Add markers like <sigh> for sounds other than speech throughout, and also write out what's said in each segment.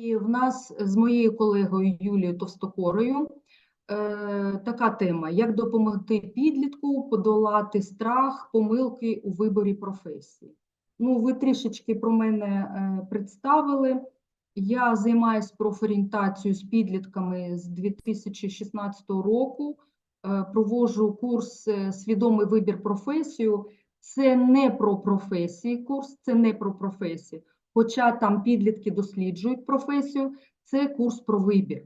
І в нас з моєю колегою Юлією Товстокорою е, така тема: як допомогти підлітку подолати страх, помилки у виборі професії. Ну, ви трішечки про мене е, представили. Я займаюся профорієнтацією з підлітками з 2016 року. Е, Проводжу курс е, Свідомий вибір професію. Це не про професії курс, це не про професію. Хоча там підлітки досліджують професію, це курс про вибір.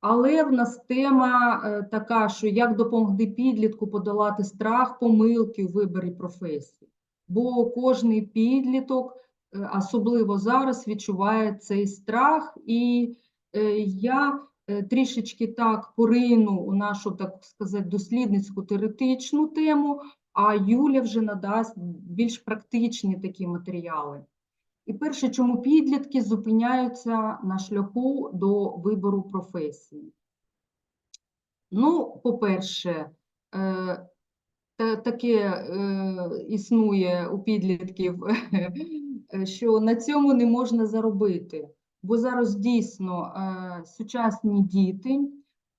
Але в нас тема е, така, що як допомогти підлітку подолати страх, помилки у виборі професії. Бо кожний підліток, е, особливо зараз, відчуває цей страх, і е, я трішечки так порину у нашу, так сказати, дослідницьку теоретичну тему, а Юля вже надасть більш практичні такі матеріали. І перше, чому підлітки зупиняються на шляху до вибору професії? Ну, по-перше, е, таке е, існує у підлітків, <laughs> що на цьому не можна заробити. Бо зараз дійсно е, сучасні діти,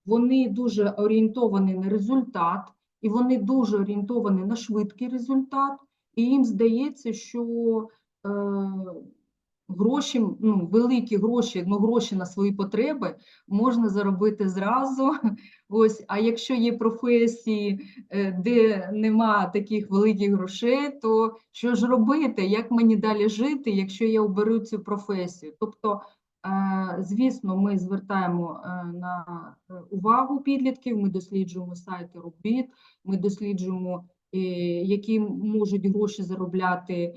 вони дуже орієнтовані на результат, і вони дуже орієнтовані на швидкий результат, і їм здається, що гроші, ну, великі гроші, ну, гроші на свої потреби можна заробити зразу. <laughs> Ось, а якщо є професії, е, де нема таких великих грошей, то що ж робити? Як мені далі жити, якщо я оберу цю професію? Тобто, е, звісно, ми звертаємо е, на е, увагу підлітків, ми досліджуємо сайти робіт, ми досліджуємо, е, які можуть гроші заробляти е,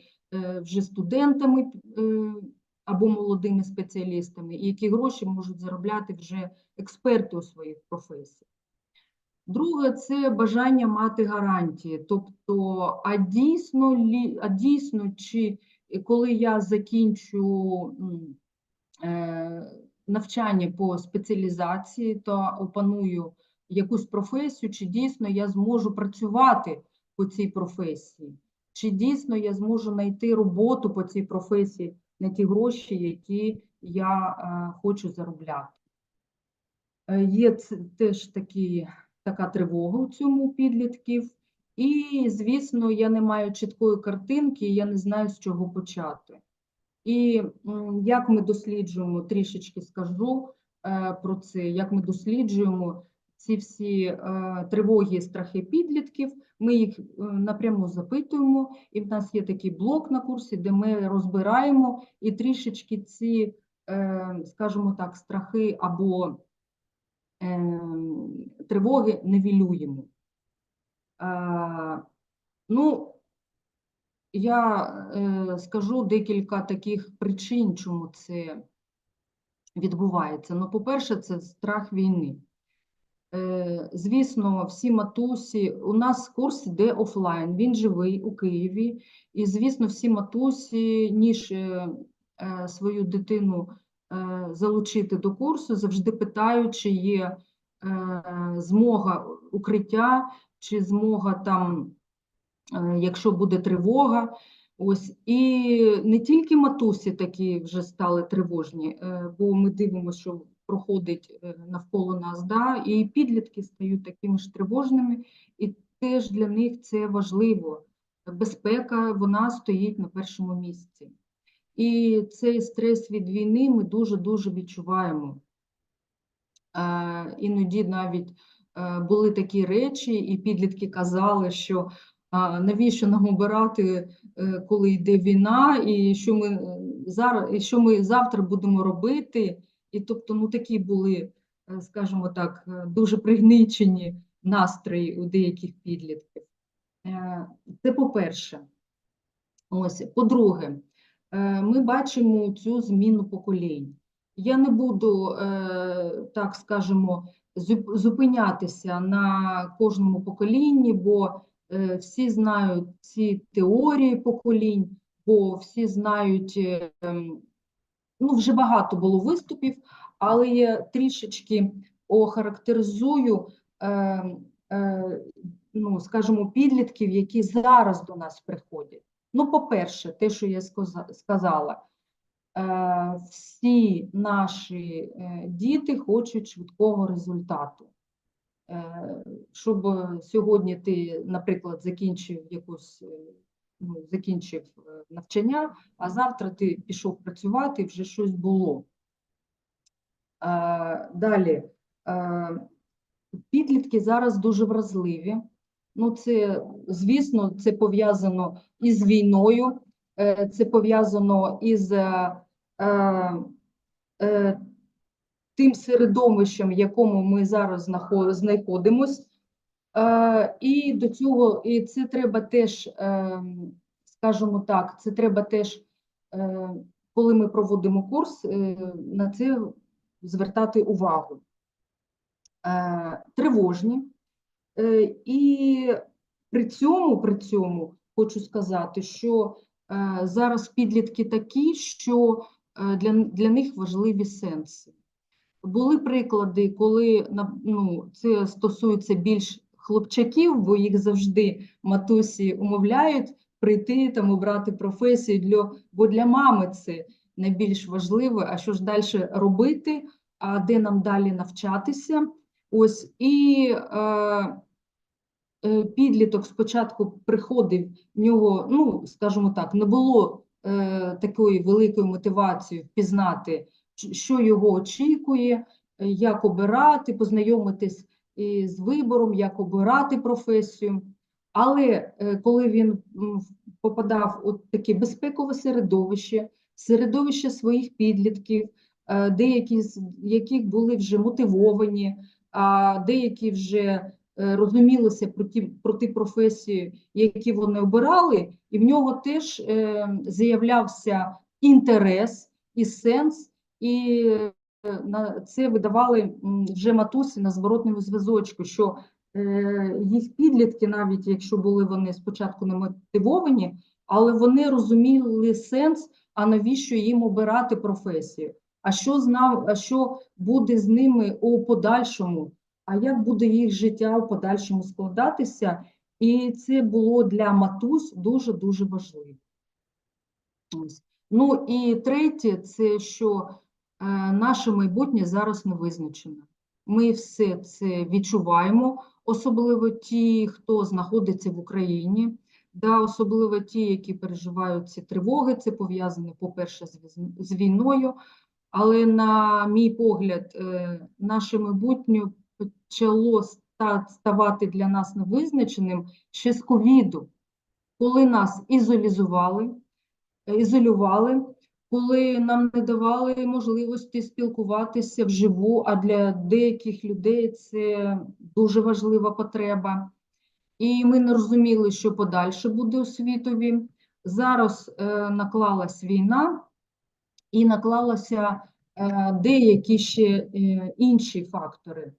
вже студентами е, або молодими спеціалістами, і які гроші можуть заробляти вже експерти у своїх професіях. Друге, це бажання мати гарантії. Тобто, а дійсно, а дійсно чи коли я закінчу е, навчання по спеціалізації та опаную якусь професію, чи дійсно я зможу працювати по цій професії, чи дійсно я зможу знайти роботу по цій професії на ті гроші, які я е, хочу заробляти. Е, Є теж такі, така тривога у цьому підлітків. І, звісно, я не маю чіткої картинки, я не знаю, з чого почати. І як ми досліджуємо, трішечки скажу е, про це, як ми досліджуємо ці всі е, тривоги страхи підлітків, ми їх е, напряму запитуємо, і в нас є такий блок на курсі, де ми розбираємо і трішечки ці, е, скажімо так, страхи або тривоги нивелюємо. Е, Ну, я скажу декілька таких причин, чому це відбувається. Ну, по-перше, це страх війни. Е, Звісно, всі матусі, у нас курс іде офлайн, він живий у Києві, і, звісно, всі матусі, ніж е, е, свою дитину залучити до курсу, завжди питають, чи є змога укриття, чи змога там, якщо буде тривога. Ось і не тільки матусі такі вже стали тривожні, бо ми дивимося, що проходить е, навколо нас, да, і підлітки стають такими ж тривожними, і теж для них це важливо. Безпека вона стоїть на першому місці. І цей стрес від війни ми дуже-дуже відчуваємо. Е, Іноді навіть е, були такі речі, і підлітки казали, що а, навіщо нам обирати, е, коли йде війна, і що ми е, зараз, і що ми завтра будемо робити. І тобто, ну такі були, е, скажімо так, е, дуже пригнічені настрої у деяких підлітків. Е, Це по-перше. Ось, по-друге, ми бачимо цю зміну поколінь. Я не буду, так скажемо, зупинятися на кожному поколінні, бо всі знають ці теорії поколінь, бо всі знають, ем, ну, вже багато було виступів, але я трішечки охарактеризую, е, е, ну, скажімо, підлітків, які зараз до нас приходять. Ну, по-перше, те, що я сказала, е, всі наші е, діти хочуть швидкого результату. Е, Щоб сьогодні ти, наприклад, закінчив якусь, е, ну, закінчив е, навчання, а завтра ти пішов працювати, вже щось було. Е, Далі, е, підлітки зараз дуже вразливі. Ну, це, звісно, це пов'язано із війною, е, це пов'язано із е, е, е, тим середовищем, в якому ми зараз знахо- знаходимось. Е, І до цього, і це треба теж, е, скажімо так, це треба теж, е, коли ми проводимо курс, на це звертати увагу. Тривожні. І при цьому, при цьому хочу сказати, що зараз підлітки такі, що для, для них важливі сенси. Були приклади, коли ну, це стосується більш хлопчаків, бо їх завжди матусі умовляють прийти там обрати професію, для, бо для мами це найбільш важливо, а що ж далі робити, а де нам далі навчатися. Ось і е, е, підліток спочатку приходив, в нього, ну, скажімо так, не було е, такої великої мотивації впізнати, що його очікує, як обирати, познайомитись із вибором, як обирати професію. Але е, коли він попадав у таке безпекове середовище, середовище своїх підлітків, е, деякі з яких були вже мотивовані, а деякі вже е, розумілися про ті, про ті професії, які вони обирали, і в нього теж заявлявся інтерес і сенс, і на це видавали вже матусі на зворотному зв'язочку, що е, їх підлітки, навіть якщо були вони спочатку не мотивовані, але вони розуміли сенс, а навіщо їм обирати професію, а що знав, а що буде з ними у подальшому, а як буде їх життя у подальшому складатися, і це було для матусь дуже-дуже важливо. Ну і третє, це що наше майбутнє зараз не визначено. Ми все це відчуваємо, особливо ті, хто знаходиться в Україні, да, особливо ті, які переживають ці тривоги. Це пов'язане, по-перше, з війною. Але, на мій погляд, е, наше майбутнє почало ставати для нас невизначеним ще з ковіду, коли нас ізолізували, е, ізолювали, коли нам не давали можливості спілкуватися вживу, а для деяких людей це дуже важлива потреба. І ми не розуміли, що подальше буде у світові. Зараз е, наклалась війна, і наклалися е, деякі ще е, інші фактори.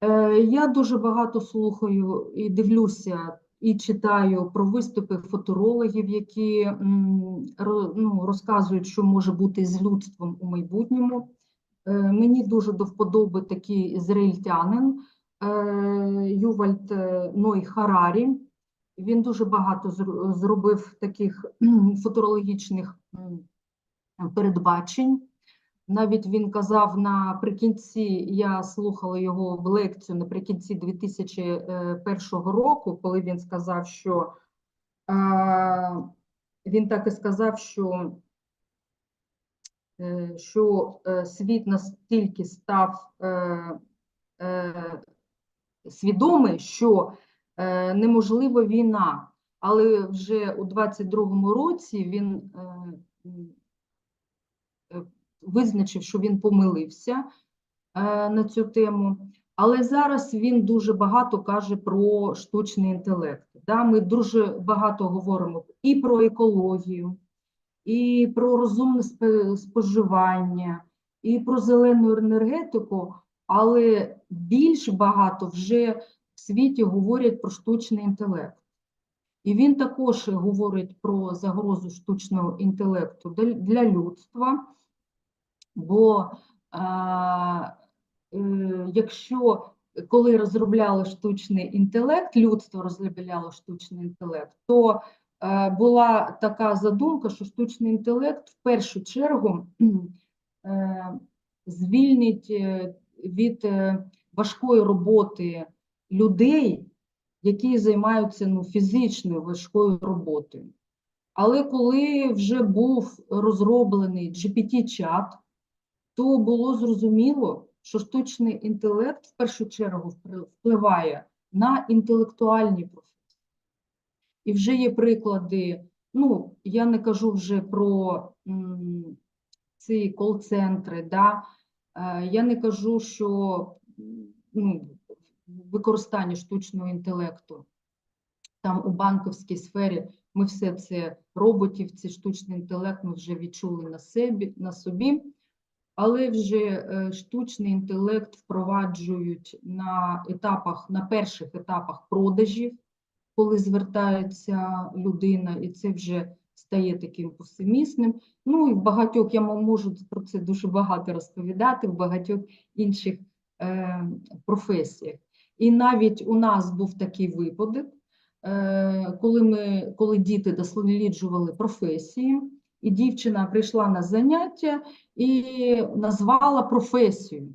Е, Я дуже багато слухаю і дивлюся, і читаю про виступи футурологів, які ну, розказують, що може бути з людством у майбутньому. Е, Мені дуже до вподоби такий ізраїльтянин е, Ювальд е, Ной Харарі. Він дуже багато зробив таких м, передбачень. Навіть він казав наприкінці, я слухала його в лекцію наприкінці 2001 року, коли він сказав, що е, він так і сказав, що, е, що е, світ настільки став е, е, свідомий, що е, неможлива війна, але вже у 22-му році він е, е, визначив, що він помилився е, на цю тему. Але зараз він дуже багато каже про штучний інтелект. Да? Ми дуже багато говоримо і про екологію, і про розумне споживання, і про зелену енергетику, але більш багато вже в світі говорять про штучний інтелект. І він також говорить про загрозу штучного інтелекту для- людства, бо е, е, якщо коли розробляли штучний інтелект, людство розробляло штучний інтелект, то е, була така задумка, що штучний інтелект в першу чергу е, звільнить від важкої роботи людей, які займаються ну, фізичною важкою роботою. Але коли вже був розроблений GPT-чат, то було зрозуміло, що штучний інтелект в першу чергу впливає на інтелектуальні професії. І вже є приклади, ну, я не кажу вже про м, ці кол-центри, да? е, я не кажу, що ну, використання штучного інтелекту там у банківській сфері ми все це роботів, цей штучний інтелект ми вже відчули на собі, на собі. Але вже е, штучний інтелект впроваджують на етапах, на перших етапах продажів, коли звертається людина, і це вже стає таким повсемісним. Ну і в багатьох я можу про це дуже багато розповідати в багатьох інших е, професіях. І навіть у нас був такий випадок, е, коли ми, коли діти досліджували професії, і дівчина прийшла на заняття і назвала професію.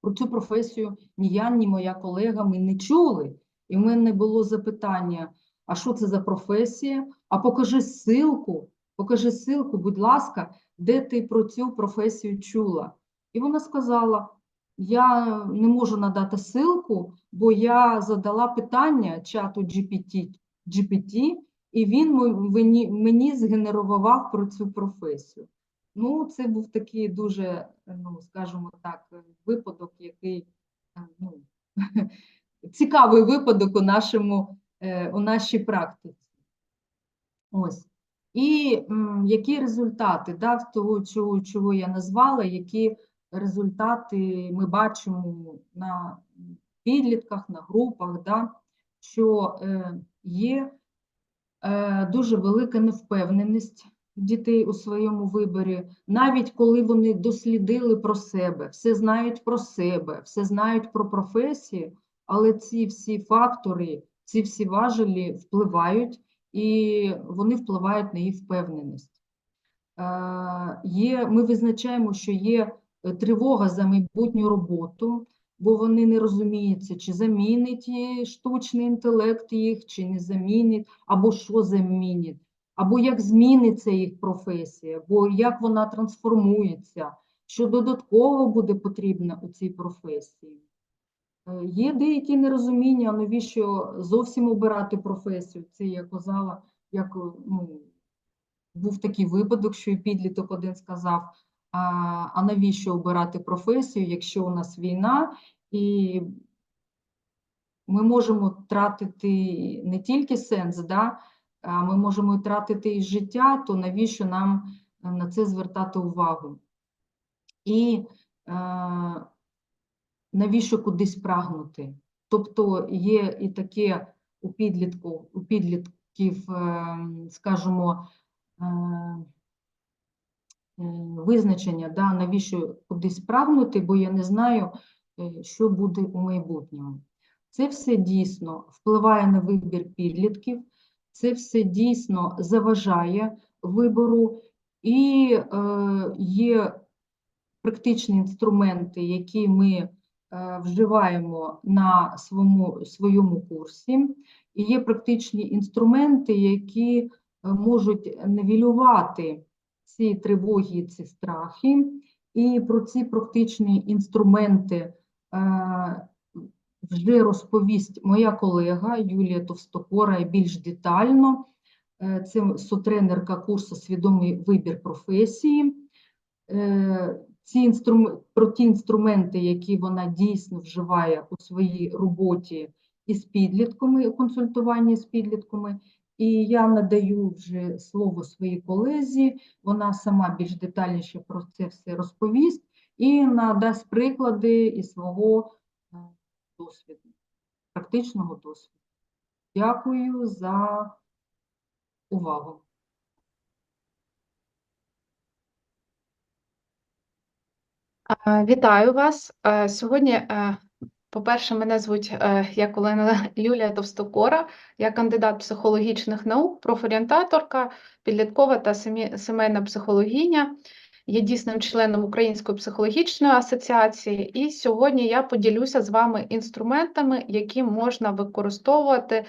Про цю професію ні я, ні моя колега ми не чули. І в мене було запитання: а що це за професія? А покажи ссылку, покажи ссылку, будь ласка, де ти про цю професію чула. І вона сказала: Я не можу надати ссылку, бо я задала питання чату GPT, GPT і він мені, мені згенерував про цю професію. Ну, це був такий дуже, ну, скажімо так, випадок, який е, ну, <laughs> цікавий випадок у нашому, е, у нашій практиці. Ось. І м, які результати да, того, чого, чого я назвала, які результати ми бачимо на підлітках, на групах, да, що е, є дуже велика невпевненість дітей у своєму виборі, навіть коли вони дослідили про себе, все знають про себе, все знають про професію, але ці всі фактори, ці всі важелі впливають і вони впливають на їх впевненість. Е, ми визначаємо, що є е, тривога за майбутню роботу, бо вони не розуміються, чи замінить штучний інтелект їх, чи не замінить, або що замінить, або як зміниться їх професія, або як вона трансформується, що додатково буде потрібно у цій професії. Е, Є деякі нерозуміння, навіщо зовсім обирати професію. Це я казала, як ну, був такий випадок, що і підліток один сказав: а, навіщо обирати професію, якщо у нас війна, і ми можемо тратити не тільки сенс, да, а ми можемо тратити і життя, то навіщо нам е, на це звертати увагу? І е, навіщо кудись прагнути? Тобто є і таке у підлітку, у підлітків, е, скажімо, е, визначення, да, навіщо кудись прагнути, бо я не знаю, е, що буде у майбутньому. Це все дійсно впливає на вибір підлітків, це все дійсно заважає вибору, і е, є практичні інструменти, які ми е, вживаємо на своєму, своєму курсі, і є практичні інструменти, які е, можуть нивелювати ці тривоги, ці страхи. І про ці практичні інструменти е, вже розповість моя колега Юлія Товстокора і більш детально. Е, Це сутренерка курсу Свідомий вибір професії. Е, Ці інструм... Про ті інструменти, які вона дійсно вживає у своїй роботі із підлітками, консультуванні з підлітками. І я надаю вже слово своїй колезі, вона сама більш детальніше про це все розповість і надасть приклади із свого е, досвіду, практичного досвіду. Дякую за увагу. Вітаю вас. Е, Сьогодні е, По-перше, мене звуть е, як Олена <laughs> Юлія Товстокора, я кандидат психологічних наук, профорієнтаторка, підліткова та сімейна психологиня. Є дійсним членом Української психологічної асоціації, і сьогодні я поділюся з вами інструментами, які можна використовувати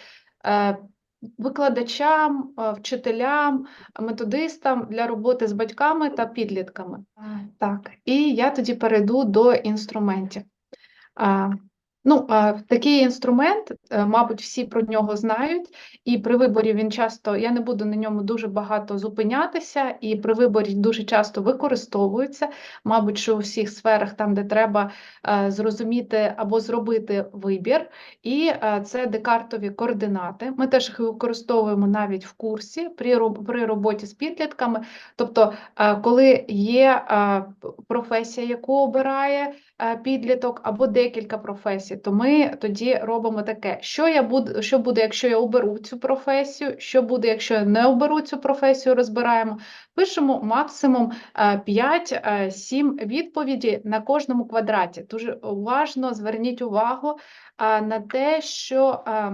е, викладачам, е, вчителям, методистам для роботи з батьками та підлітками. Так, і я тоді перейду до інструментів. Ну, такий інструмент, е, мабуть, всі про нього знають, і при виборі він часто, я не буду на ньому дуже багато зупинятися, і при виборі дуже часто використовується, мабуть, що у всіх сферах, там, де треба е, зрозуміти або зробити вибір, і е, це декартові координати. Ми теж їх використовуємо навіть в курсі при, роботі з підлітками. Тобто, коли є професія, яку обирає підліток, або декілька професій, то ми тоді робимо таке: що я буду, що буде, якщо я оберу цю професію, що буде, якщо я не оберу цю професію, розбираємо. Пишемо максимум 5-7 відповідей на кожному квадраті. Дуже уважно зверніть увагу е, на те, що е,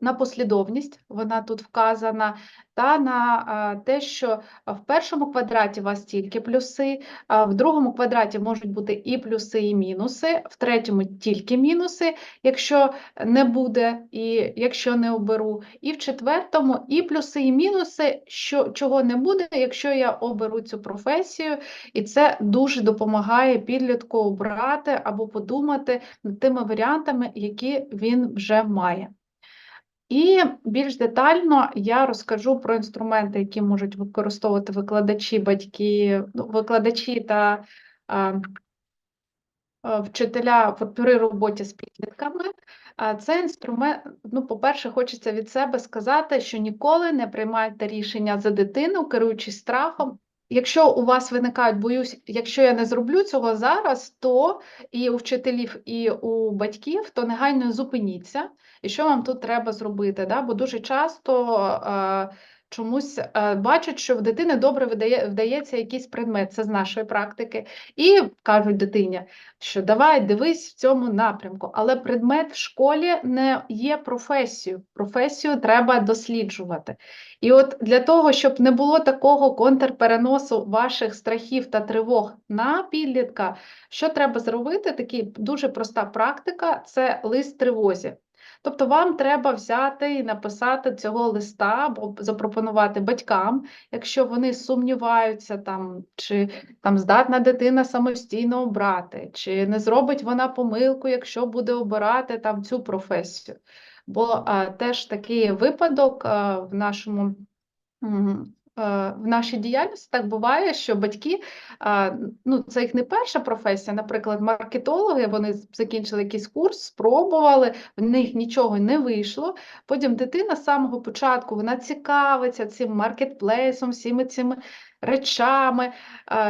на послідовність, вона тут вказана, та на те, що в першому квадраті у вас тільки плюси, в другому квадраті можуть бути і плюси, і мінуси, в третьому тільки мінуси, якщо не буде, і якщо не оберу, і в четвертому і плюси, і мінуси, що, чого не буде, якщо я оберу цю професію, і це дуже допомагає підлітку обрати або подумати над тими варіантами, які він вже має. І більш детально я розкажу про інструменти, які можуть використовувати викладачі, батьки, ну, викладачі та а, вчителя при роботі з підлітками. А, Це інструмент, ну, по-перше, хочеться від себе сказати, що ніколи не приймайте рішення за дитину, керуючись страхом. Якщо у вас виникають, боюсь, якщо я не зроблю цього зараз, то і у вчителів, і у батьків, то негайно зупиніться. І що вам тут треба зробити? Да? Бо дуже часто е, чомусь е, бачать, що в дитини добре видає, вдається якийсь предмет, це з нашої практики, і кажуть дитині, що давай дивись в цьому напрямку. Але предмет в школі не є професією. Професію треба досліджувати. І от для того, щоб не було такого контрпереносу ваших страхів та тривог на підлітка, що треба зробити? Такий дуже проста практика це лист тривозі. Тобто вам треба взяти і написати цього листа або запропонувати батькам, якщо вони сумніваються, там, чи там здатна дитина самостійно обрати, чи не зробить вона помилку, якщо буде обирати там цю професію. Бо а, теж такий випадок а, в нашому. Е, В нашій діяльності так буває, що батьки, ну це їх не перша професія, наприклад, маркетологи, вони закінчили якийсь курс, спробували, в них нічого не вийшло. Потім дитина з самого початку вона цікавиться цим маркетплейсом, всіми цими речами,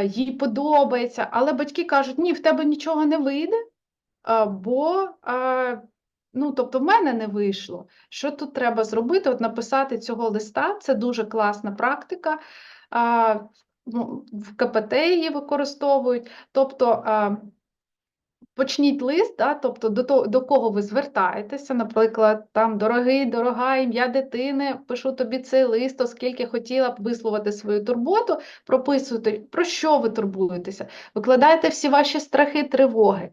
їй подобається, але батьки кажуть, ні, в тебе нічого не вийде, бо ну, тобто в мене не вийшло. Що тут треба зробити? От написати цього листа це дуже класна практика. А, ну, в КПТ її використовують. Тобто а, почніть лист, да, тобто до, того, до кого ви звертаєтеся, наприклад, там дорогий, дорога, ім'я дитини, пишу тобі цей лист, оскільки хотіла б висловити свою турботу, прописуйте, про що ви турбуєтеся, викладайте всі ваші страхи, тривоги.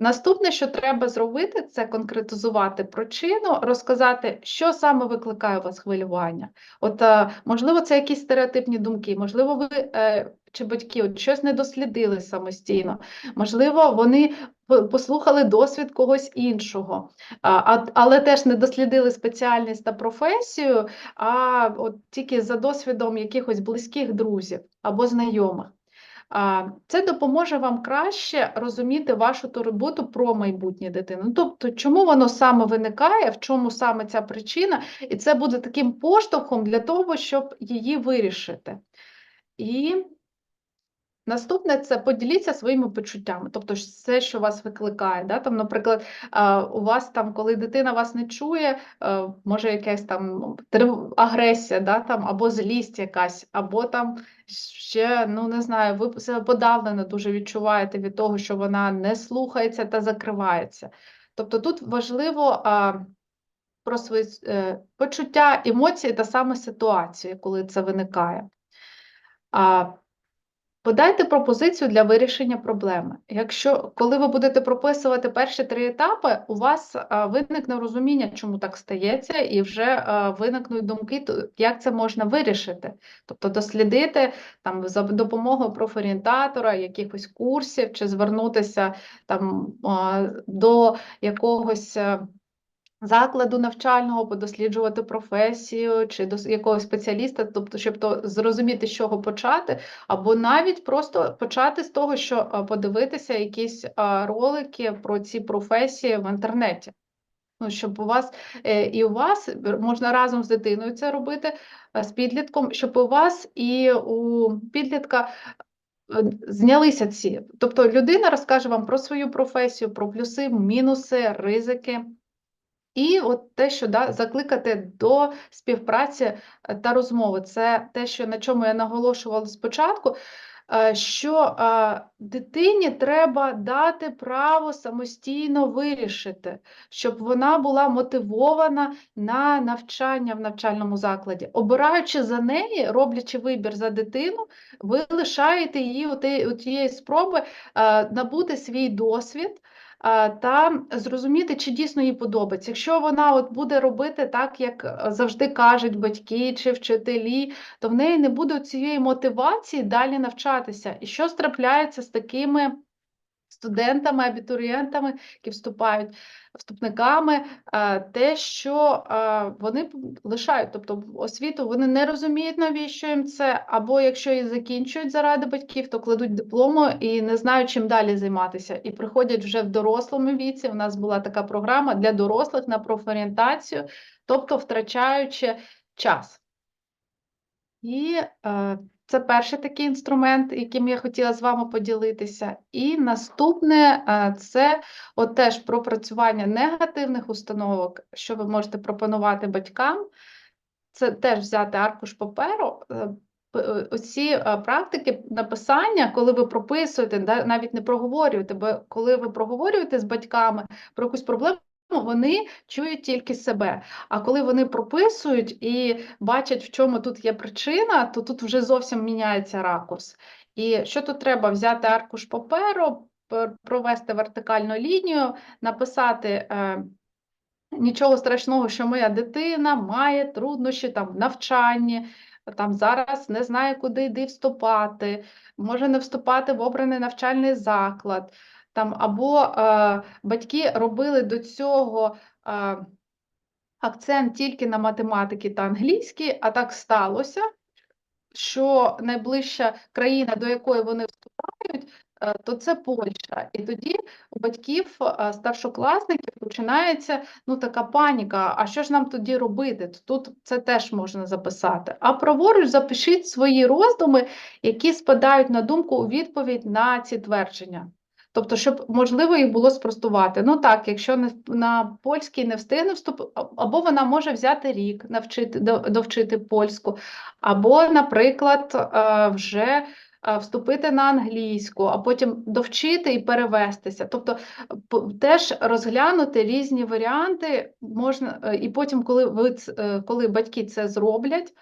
Наступне, що треба зробити, це конкретизувати причину, розказати, що саме викликає у вас хвилювання. От, е, можливо, це якісь стереотипні думки, можливо, ви е, чи батьки от щось не дослідили самостійно, можливо, вони по- послухали досвід когось іншого, але теж не дослідили спеціальність та професію, а от тільки за досвідом якихось близьких друзів або знайомих. Це допоможе вам краще розуміти вашу турботу про майбутнє дитини. Ну, Тобто, чому воно саме виникає, в чому саме ця причина, і це буде таким поштовхом для того, щоб її вирішити. І Наступне це поділіться своїми почуттями, тобто все, що вас викликає. Да? Там, наприклад, у вас там, коли дитина вас не чує, може якась там агресія, да? там, або злість якась, або там ще, ну не знаю, ви себе подавлено дуже відчуваєте від того, що вона не слухається та закривається. Тобто тут важливо про свої е, почуття, емоції та саме ситуацію, коли це виникає. Подайте пропозицію для вирішення проблеми. Якщо коли ви будете прописувати перші три етапи, у вас а, виникне розуміння, чому так стається, і вже а, виникнуть думки, як це можна вирішити. Тобто дослідити там за допомогою профорієнтатора, якихось курсів, чи звернутися там до якогось. Е, Закладу навчального, подосліджувати професію чи до якогось спеціаліста, тобто, щоб то зрозуміти, з чого почати, або навіть просто почати з того, що подивитися якісь ролики про ці професії в інтернеті. Ну, щоб у вас е, і у вас можна разом з дитиною це робити, е, з підлітком, щоб у вас і у підлітка е, знялися ці. Тобто людина розкаже вам про свою професію, про плюси, мінуси, ризики. І от те, що да, закликати до співпраці е, та розмови, це те, що на чому я наголошувала спочатку, е, що е, дитині треба дати право самостійно вирішити, щоб вона була мотивована на навчання в навчальному закладі. Обираючи за неї, роблячи вибір за дитину, ви лишаєте її у тієї спроби набути свій досвід та зрозуміти, чи дійсно їй подобається. Якщо вона от буде робити так, як е, завжди кажуть батьки чи вчителі, то в неї не буде цієї мотивації далі навчатися. І що трапляється з такими студентами, абітурієнтами, які вступають вступниками, е, те, що е, вони лишають, тобто освіту, вони не розуміють, навіщо їм це, або якщо її закінчують заради батьків, то кладуть диплому і не знають, чим далі займатися. І приходять вже в дорослому віці. У нас була така програма для дорослих на профорієнтацію, тобто втрачаючи час. І е, це перший такий інструмент, яким я хотіла з вами поділитися. І наступне е, це от теж пропрацювання негативних установок, що ви можете пропонувати батькам. Це теж взяти аркуш паперу. е, е, Оці практики написання, коли ви прописуєте, навіть не проговорюєте, бо коли ви проговорюєте з батьками про якусь проблему, вони чують тільки себе. А коли вони прописують і бачать, в чому тут є причина, то тут вже зовсім міняється ракурс. І що тут треба? Взяти аркуш паперу, провести вертикальну лінію, написати. е, Нічого страшного, що моя дитина має труднощі там в навчанні, там зараз не знає, куди йди вступати, може не вступати в обраний навчальний заклад. Там, або е, батьки робили до цього е, акцент тільки на математики та англійській, а так сталося, що найближча країна, до якої вони вступають, е, то це Польща. І тоді у батьків е, старшокласників починається ну, така паніка, а що ж нам тоді робити? Тут це теж можна записати. А праворуч запишіть свої роздуми, які спадають на думку у відповідь на ці твердження. Тобто, щоб можливо їх було спростувати. Ну так, якщо не на польський не встигне вступити, або вона може взяти рік навчити до- довчити польську, або, наприклад, е, вже е, вступити на англійську, а потім довчити і перевестися. Тобто теж розглянути різні варіанти можна, е, і потім, коли ви коли батьки це зроблять.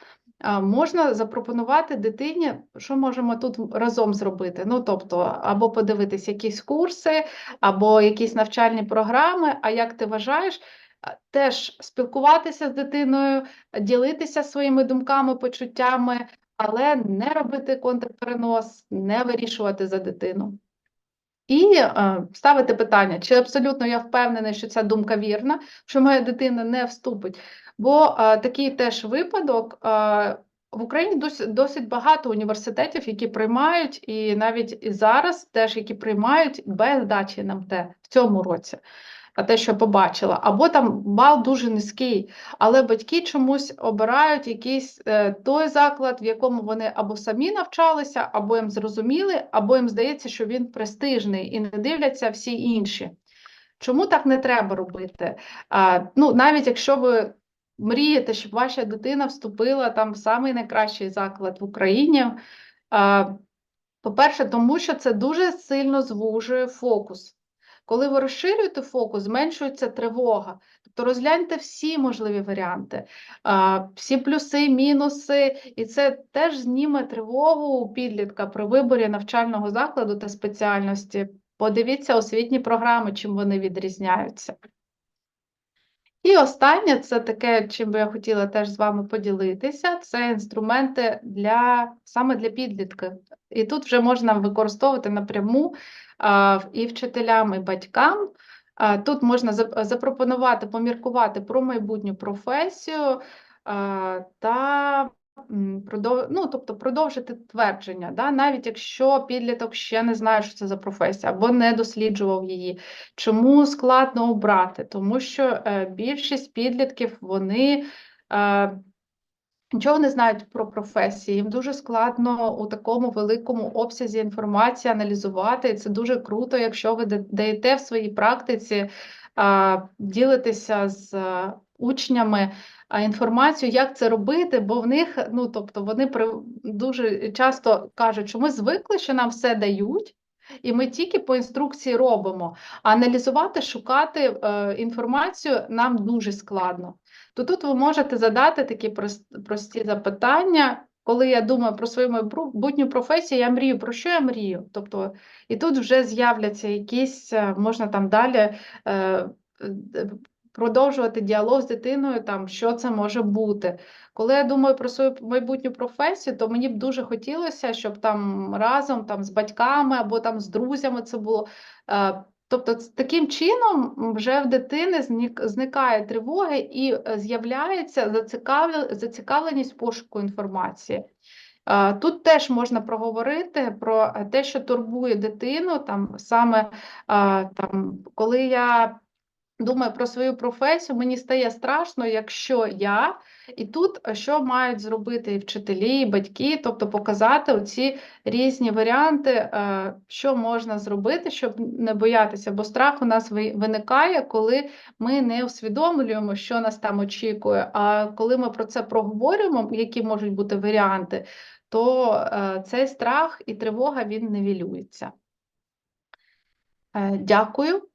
Можна запропонувати дитині, що можемо тут разом зробити. Ну, тобто, або подивитись якісь курси, або якісь навчальні програми. А як ти вважаєш, теж спілкуватися з дитиною, ділитися своїми думками, почуттями, але не робити контрперенос, не вирішувати за дитину. І е, ставити питання, чи абсолютно я впевнений, що ця думка вірна, що моя дитина не вступить. Бо е, такий теж випадок. Е, в Україні досить, досить багато університетів, які приймають, і навіть і зараз теж які приймають без здачі НМТ в цьому році. а те, що побачила, або там бал дуже низький, але батьки чомусь обирають якийсь е, той заклад, в якому вони або самі навчалися, або їм зрозуміли, або їм здається, що він престижний, і не дивляться всі інші. Чому так не треба робити? А, ну, навіть якщо ви мрієте, щоб ваша дитина вступила там в самий найкращий заклад в Україні. По-перше, тому що це дуже сильно звужує фокус. Коли ви розширюєте фокус, зменшується тривога. Тобто розгляньте всі можливі варіанти, всі плюси, мінуси, і це теж зніме тривогу у підлітка при виборі навчального закладу та спеціальності. Подивіться освітні програми, чим вони відрізняються. І останнє, це таке, чим би я хотіла теж з вами поділитися, це інструменти для саме для підлітки. І тут вже можна використовувати напряму і вчителям, і батькам. Тут можна зап- запропонувати, поміркувати про майбутню професію та. Ну, тобто продовжити твердження, да? навіть якщо підліток ще не знає, що це за професія, або не досліджував її. Чому складно обрати? Тому що е, більшість підлітків вони е, нічого не знають про професії. Їм дуже складно у такому великому обсязі інформації аналізувати. І це дуже круто, якщо ви да- даєте в своїй практиці е, ділитися з е, учнями а, інформацію, як це робити, бо в них, ну тобто, вони дуже часто кажуть, що ми звикли, що нам все дають. І ми тільки по інструкції робимо. Аналізувати, шукати е, інформацію нам дуже складно. То тут ви можете задати такі прості запитання. Коли я думаю про свою майбутню професію, я мрію, про що я мрію? Тобто, і тут вже з'являться якісь, е, можна там далі е, е, продовжувати діалог з дитиною, там, що це може бути. Коли я думаю про свою майбутню професію, то мені б дуже хотілося, щоб там разом там, з батьками або там з друзями це було. Е, Тобто, таким чином вже в дитини зникає тривоги і е, з'являється зацікавленість пошуку інформації. Е, Тут теж можна проговорити про те, що турбує дитину, там саме там, коли я думаю про свою професію, мені стає страшно, якщо я, і тут що мають зробити і вчителі, і батьки, тобто показати оці різні варіанти, що можна зробити, щоб не боятися, бо страх у нас виникає, коли ми не усвідомлюємо, що нас там очікує. А коли ми про це проговорюємо, які можуть бути варіанти, то е, цей страх і тривога він нівелюється. Е, Дякую.